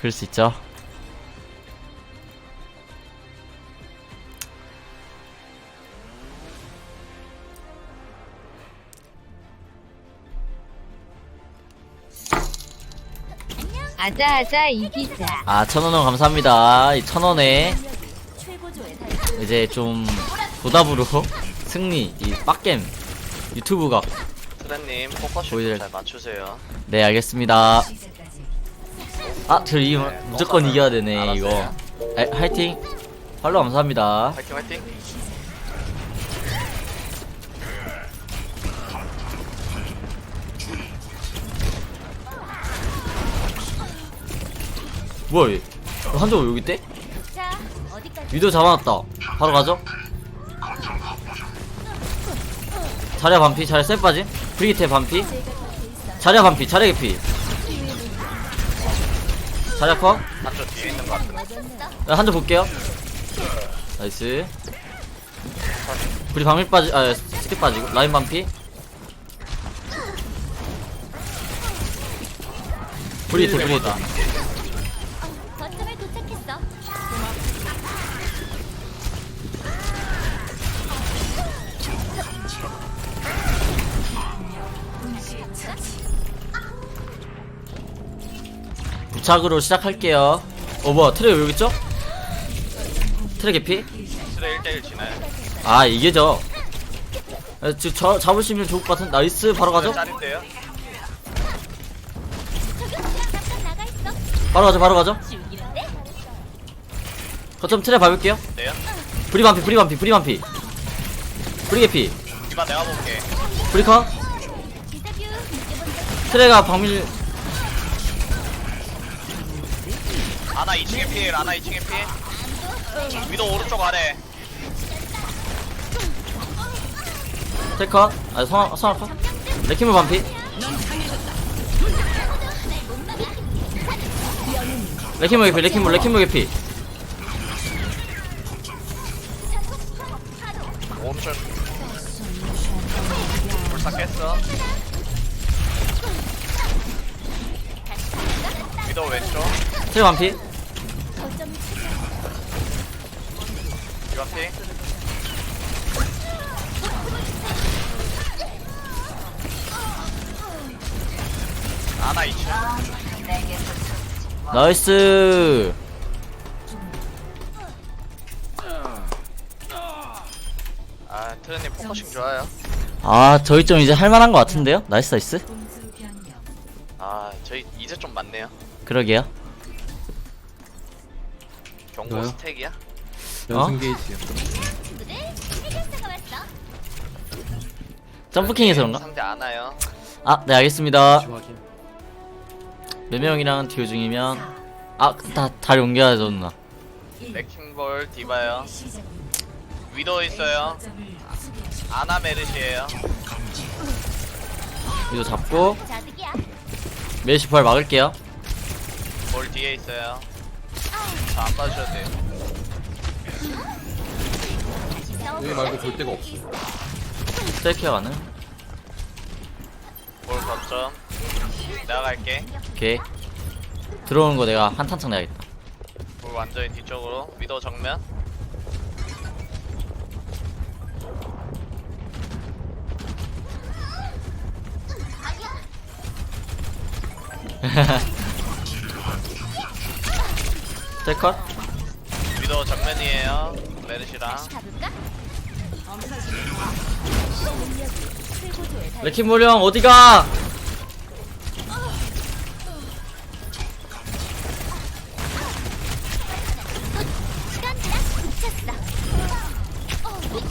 그럴 수 있죠. 아자아자 이기자. 아, 천원원 감사합니다. 이 천원에 이제 좀 보답으로 승리, 이 빡겜 유튜브가 트렌님 포커싱 보여드릴- 잘 맞추세요. 네 알겠습니다. 아, 저 이, 무조건 이겨야 되네 이거. 알았어요. 에, 화이팅. 팔로 감사합니다. 화이팅 화이팅. 뭐야? 얘? 한조 여기 있대? 자, 어디까지? 위도 잡아놨다. 바로 가죠. 자리야 반피, 자리야 셀 빠짐. 브리기테 반피. 자리야 반피, 자리야 개피. 컷. 한쪽 뒤에 있는 것 같은데. 네, 한조 볼게요. 나이스. 브리 방밀 빠지, 아, 스킵 빠지고. 라인 반피. 브리기테, 브리기테. 거 부착으로 시작할게요. 어, 뭐야, 트레 여기 있죠? 트레 개피? 트레 1대1 지나요. 아 이게죠 아, 지금 저 잡으시면 좋을 것 같은 나이스 바로 가죠. 바로 가죠 바로 가죠? 거점 트랩 밟을게요 네요. 브리 반피 브리 반피 브리 반피 브리 개피 이봐 내가 볼게. 브리커 트레가 방밀 아나 2층에 피해. 아나 2층에 피해. 위도 오른쪽 아래. 트레커 아 성화 성화커 레키물 반피 레키물 개피 레키물 레키물 개피 오른쪽. 불사 깼어. 위도 왼쪽. 트레 반피 이봐 피. 아나 2층. 나이스 아 트레님 포커싱 좋아요. 아 저희 좀 이제 할만한 것 같은데요 나이스 나이스 아 저희 이제 좀 많네요. 그러게요 경고 뭐요? 스택이야? 어? 연승 게이지요. 점프킹에서 그런가? 상대 안 와요. 아 네 알겠습니다 확인. 몇 명이랑 듀오 중이면 아 다 다리 옮겨야죠 누나 레킹볼 디바요. 위도 있어요. 아나 메르시에요. 이거 잡고 자득이야. 메시 부활 막을게요 볼 뒤에 있어요. 저안 봐주셔도 돼요. 여기 말고 볼 데가 없어. 스텔케어 가는 볼 거점. 내가 갈게. 오케이 들어오는 거 내가 한 탄창 내야겠다 볼 완전히 뒤쪽으로. 위도 정면. 스텔컷 위도 정면이에요. 메르시랑. 가볼까? 레키몰 형 어디가.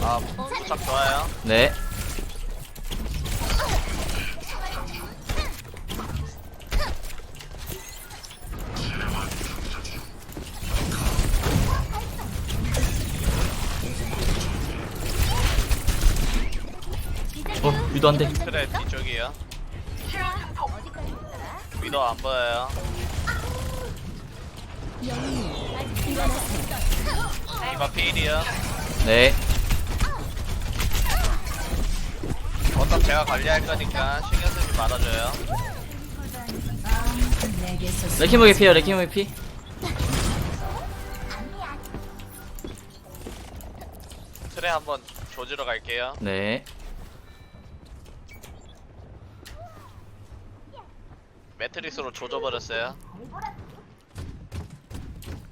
아 부착 좋아요. 네 위도 안 돼. 트레 뒤쪽이요. 위도 안 보여요. 이바 필이요. 네. 어차피 제가 관리할 거니까 신경 쓰지 말아줘요. 레키모게 피해요 레키모게 피 트레 한번 조지러 갈게요 네. 매트릭스로 조져버렸어요.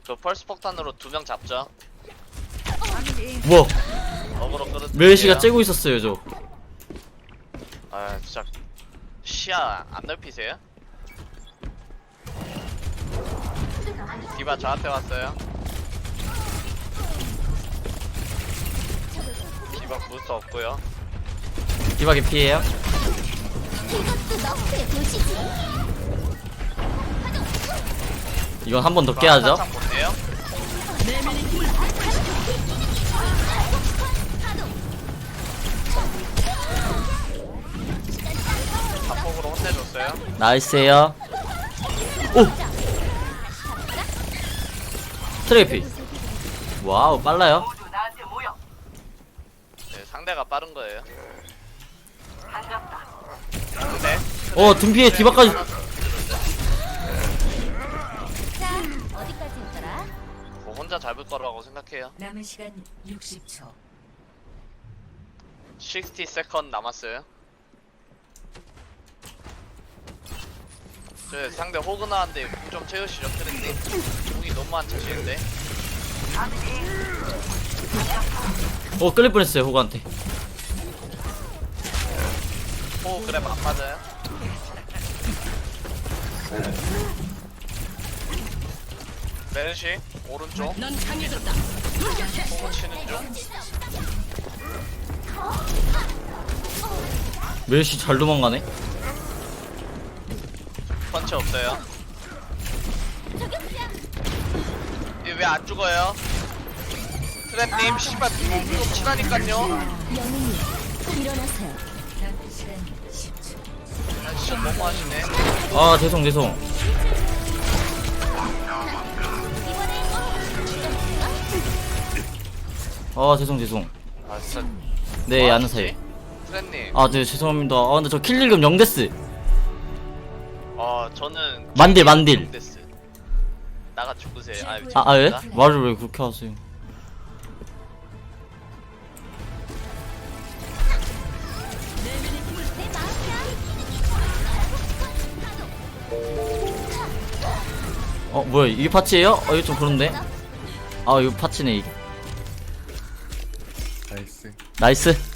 그 펄스 폭탄으로 두 명 잡죠. 뭐 어그로 끌어 멜시가 째고 있었어요 저. 아 진짜. 시야 안 넓히세요? 디바 저한테 왔어요. 디바 부스 없고요. 디바게 피해요? 이것도 너프의 도시지. 이건 한 번 더 깨야죠. 한참 못해요? 자폭으로 혼내줬어요 나이스에요. 오! 트레이피. 와우 빨라요. 네, 상대가 빠른 거예요. 네어 등피에 디바까지 남은 시간 60초. 60 세컨 남았어요. 저 상대 호그 나왔는데 궁 좀 채우시죠 트렌디 궁이 너무 안 차시는데. 어 끌릴 뻔했어요 호구한테. 호그 그래 안 맞아요 메르시 오른쪽 호그 치는 중 멜시 잘 도망가네 펀치 없어요 왜안 죽어요? 트렌님 씨발 좀 치라니깐요 영웅이 일어나세요. 남은 시간 10초. 아, 진짜 너무하시네 아 죄송 죄송 아 죄송 죄송. 아 진짜. 네 아는 사이 트렌님. 아 네 죄송합니다. 아 근데 저 킬릴금 0데스. 어 저는 만딜, 만딜. 데스. 나가 죽으세요. 아, 아, 아 예? 죄송합니다. 말을 왜 그렇게 하세요? 어 뭐야 이게 파츠예요? 어 이거 좀 그런데? 아 이거 파츠네 이게 나이스